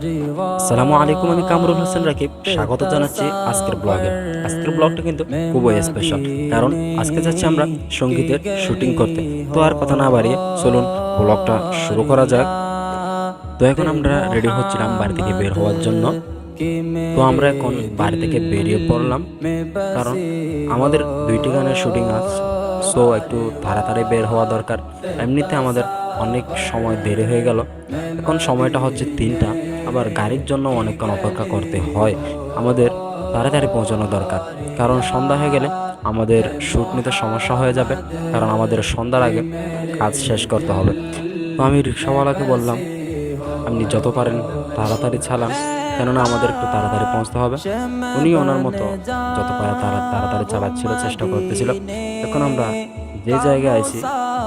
আসসালামু আলাইকুম আমি কামরুল হোসেন রাকিব। স্বাগত জানাচ্ছি আজকের ব্লগে। আজকের ব্লগটা কিন্তু খুবই স্পেশাল কারণ আজকে যাচ্ছি আমরা সঙ্গীতের শুটিং করতে। তো আর কথা না বাড়িয়ে চলুন, ব্লগটা শুরু করা যাক। তো এখন আমরা রেডি হচ্ছিলাম বাড়ি থেকে বের হওয়ার জন্য। তো আমরা এখন বাড়ি থেকে বেরিয়ে পড়লাম, কারণ আমাদের দুইটি গানের শুটিং আছে। সো একটু তাড়াতাড়ি বের হওয়া দরকার। এমনিতে আমাদের অনেক সময় দেরি হয়ে গেল। এখন সময়টা হচ্ছে তিনটা। আবার গাড়ির জন্য অনেকক্ষণ অপেক্ষা করতে হয়। আমাদের তাড়াতাড়ি পৌঁছানো দরকার। কারণ সন্ধ্যা হয়ে গেলে আমাদের শ্যুট নিতে সমস্যা হয়ে যাবে। কারণ আমাদের সন্ধ্যার আগে কাজ শেষ করতে হবে। তো আমি রিক্সাওয়ালাকে বললাম, আপনি যত পারেন তাড়াতাড়ি চালান। কেননা আমাদের একটু তাড়াতাড়ি পৌঁছতে হবে। উনি ওনার মতো যত পারে তারা তাড়াতাড়ি চালাচ্ছিল, চেষ্টা করতেছিল। এখন আমরা যে জায়গায় আছি,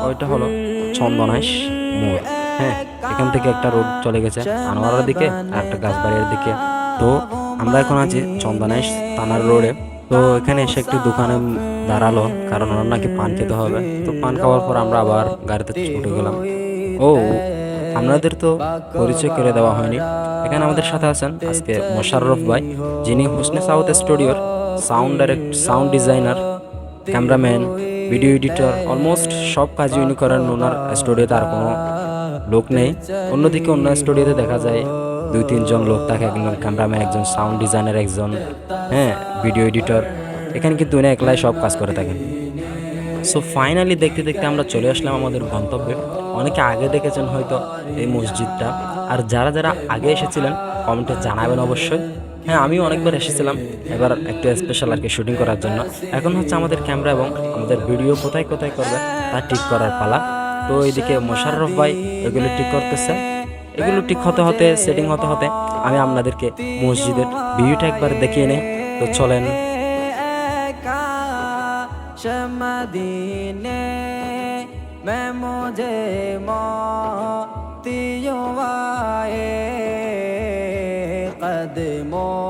ওইটা হলো চন্দনাইশ মোড়। হ্যাঁ এখান থেকে একটা রোড চলে গেছে, আনোয়ারার দিকে আর একটা গাছবাড়ির দিকে। তো আমরা এখন আছি চন্দনাইশ থানার রোডে তো এখানে এসে একটি দোকানে দাঁড়াল, কারণ ওনার নাকি পান খেতে হবে। তো পান খাওয়ার পর আমরা আবার গাড়িতে ছুটে গেলাম। ও, আপনাদের তো পরিচয় করে দেওয়া হয়নি। এখানে আমাদের সাথে আছেন আজকে মোশাররফ ভাই, যিনি হুসনে সাউথ স্টুডিওর sound direct sound designer cameraman video editor almost সব কাজই উনি করেন ওনার স্টুডিওতে আর কোনো লোক নেই। অন্যদিকে অন্য স্টুডিওতে দেখা যায় দুই, তিনজন লোক থাকে একজন ক্যামেরাম্যান, একজন সাউন্ড ডিজাইনার, একজন হ্যাঁ ভিডিও এডিটর। এখানে কিন্তু উনি একলাই সব কাজ করে থাকেন। সো ফাইনালি দেখতে দেখতে আমরা চলে আসলাম আমাদের গন্তব্যে। অনেকে আগে দেখেছেন হয়তো এই মসজিদটা। আর যারা যারা আগে এসেছিলেন কমেন্টে জানাবেন অবশ্যই। হ্যাঁ আমিও অনেকবার এসেছিলাম। এবার একটু স্পেশাল আর কি শুটিং করার জন্য। এখন হচ্ছে আমাদের ক্যামেরা এবং আমাদের ভিডিও কোথায় কোথায় করবে, তা ঠিক করার পালা। তো এইদিকে মোশাররফ ভাই এগুলো ঠিক করতেছে এগুলো ঠিক হতে হতে সেটিং হতে হতে আমি আপনাদেরকে মসজিদের ভিউটা একবার দেখিয়ে নেই তো চলেন میں مجھے موتیوں آئے قدموں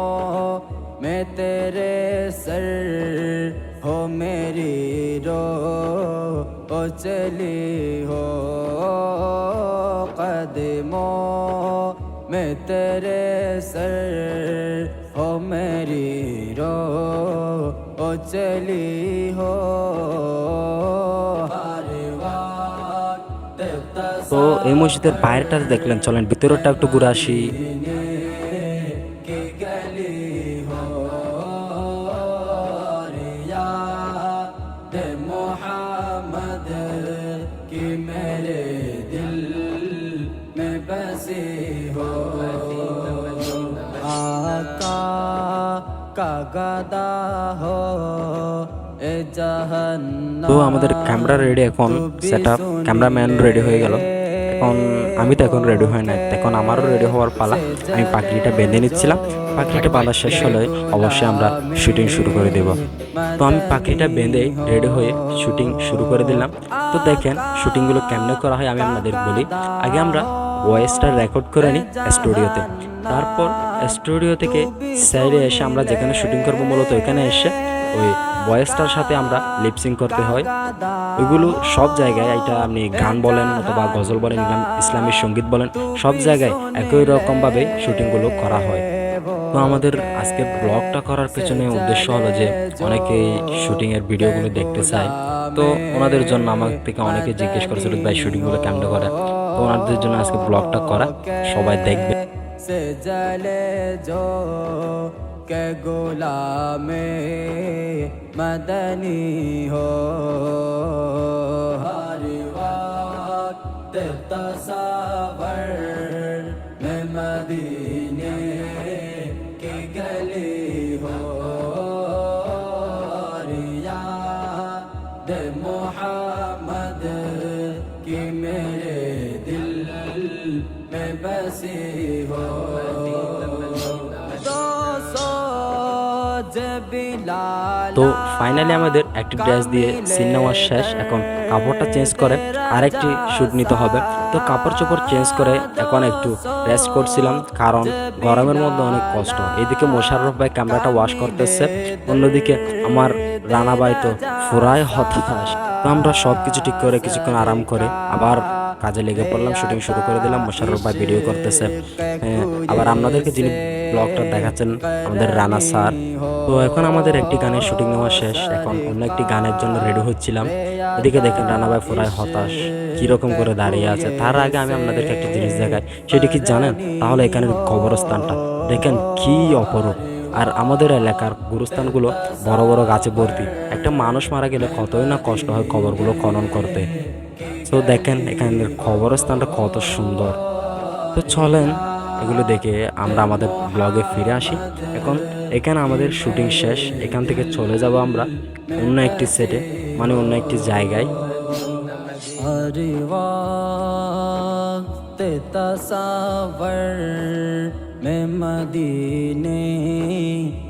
चली हो कदमों में तेरे सर हो मेरी रो ओ चली हो हर वक्त তো এই মসজিদের বাইরেটা দেখলেন চলেন ভিতরটা একটু ঘুরে আসি मेरे दिल में बसी हो आका का गदा हो ए जहन्नम তো আমাদের ক্যামেরা রেডি এখন সেট আপ ক্যামেরাম্যান রেডি হয়ে গেল এখন আমি তো এখন রেডি হয় না এখন আমারও রেডি হওয়ার পালা আমি পাখিটা বেঁধে নিচ্ছিলাম পাখিটা বাঁধা শেষ হলে অবশ্যই আমরা শুটিং শুরু করে দেব তো আমি পাখিটা বেঁধে রেডি হয়ে শুটিং শুরু করে দিলাম তো দেখেন, শুটিংগুলো কেমনে করা হয় আমি আপনাদের বলি। আগে আমরা ভয়েসটা রেকর্ড করে নিই স্টুডিওতে। তারপর স্টুডিও থেকে সাইডে এসে আমরা যেখানে শুটিং করব মূলত এখানে এসে ওই ভয়েসটার সাথে আমরা লিপসিং করতে হয়। ওইগুলো সব জায়গায়, এটা আপনি গান বলেন অথবা গজল বলেন, ইসলাম ইসলামী সংগীত বলেন, সব জায়গায় একই রকমভাবে শুটিংগুলো করা হয়। তো আমাদের আজকে ব্লগটা করার পেছনে উদ্দেশ্য হলো যে অনেকে শুটিংয়ের ভিডিওগুলো দেখতে চায় তো ওনাদের জন্য আমার থেকে অনেকে জিজ্ঞেস করেছিল ভাই শুটিংগুলো কেমন করে তো ওনাদের জন্য আজকে ব্লগটা করা সবাই দেখবে से जले जो के गुलाम मदनी हो हर वक्त तस्वर में मदीने তো ফাইনালি আমাদের একটি ড্রেস দিয়ে সিন নেওয়া শেষ, এখন কাপড়টা চেঞ্জ করে আরেকটি শ্যুট নিতে হবে। তো কাপড় চোপড় চেঞ্জ করে এখন একটু রেস্ট করছিলাম, কারণ গরমের মধ্যে অনেক কষ্ট। এদিকে মোশাররফ ভাই ক্যামেরাটা ওয়াশ করতেছে, অন্যদিকে আমার রানা ভাই তো ফুরায় হতাশ। তো আমরা সব কিছু ঠিক করে কিছুক্ষণ আরাম করে আবার কাজে লেগে পড়লাম শুটিং শুরু করে দিলাম মোশাররফ ভাই ভিডিও করতেছে। হ্যাঁ, আবার আপনাদেরকে যিনি ব্লগটা দেখাচ্ছেন আমাদের রানা স্যার। তো এখন আমাদের একটি গানের শুটিং নেওয়া শেষ। এখন অন্য একটি গানের জন্য রেডি হচ্ছিলাম। এদিকে দেখেন রানা ভাই পুরাই হতাশ কীরকম করে দাঁড়িয়ে আছে। তার আগে আমি আপনাদেরকে একটা জিনিস দেখাই সেটি কি জানেন? তাহলে এখানের কবরস্থানটা দেখেন কি অপরূপ। আর আমাদের এলাকার গুরুস্থানগুলো বড় বড় গাছে ভর্তি। একটা মানুষ মারা গেলে কতই না কষ্ট হয় কবরগুলো খনন করতে। তো দেখেন এখানের খবরস্থানটা কত সুন্দর। তো চলেন এগুলো দেখে আমরা আমাদের ব্লগে ফিরে আসি। এখন এখানে আমাদের শুটিং শেষ। এখান থেকে চলে যাব আমরা অন্য একটি সেটে মানে অন্য একটি জায়গায়।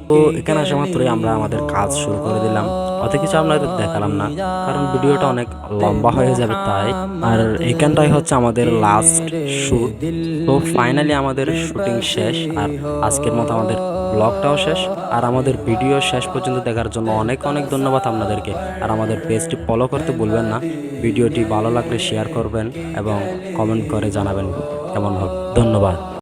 তো এখানে আসা মাত্রই আমরা আমাদের কাজ শুরু করে দিলাম। অত কিছু আপনাদের দেখালাম না, কারণ ভিডিওটা অনেক লম্বা হয়ে যাবে তাই। আর এখানটাই হচ্ছে আমাদের লাস্ট শুট তো ফাইনালি আমাদের শুটিং শেষ, আর আজকের মতো আমাদের ব্লগটাও শেষ। আর আমাদের ভিডিও শেষ পর্যন্ত দেখার জন্য অনেক অনেক ধন্যবাদ আপনাদেরকে। আর আমাদের পেজটি ফলো করতে ভুলবেন না। ভিডিওটি ভালো লাগলে শেয়ার করবেন এবং কমেন্ট করে জানাবেন। কেমন হোক ধন্যবাদ।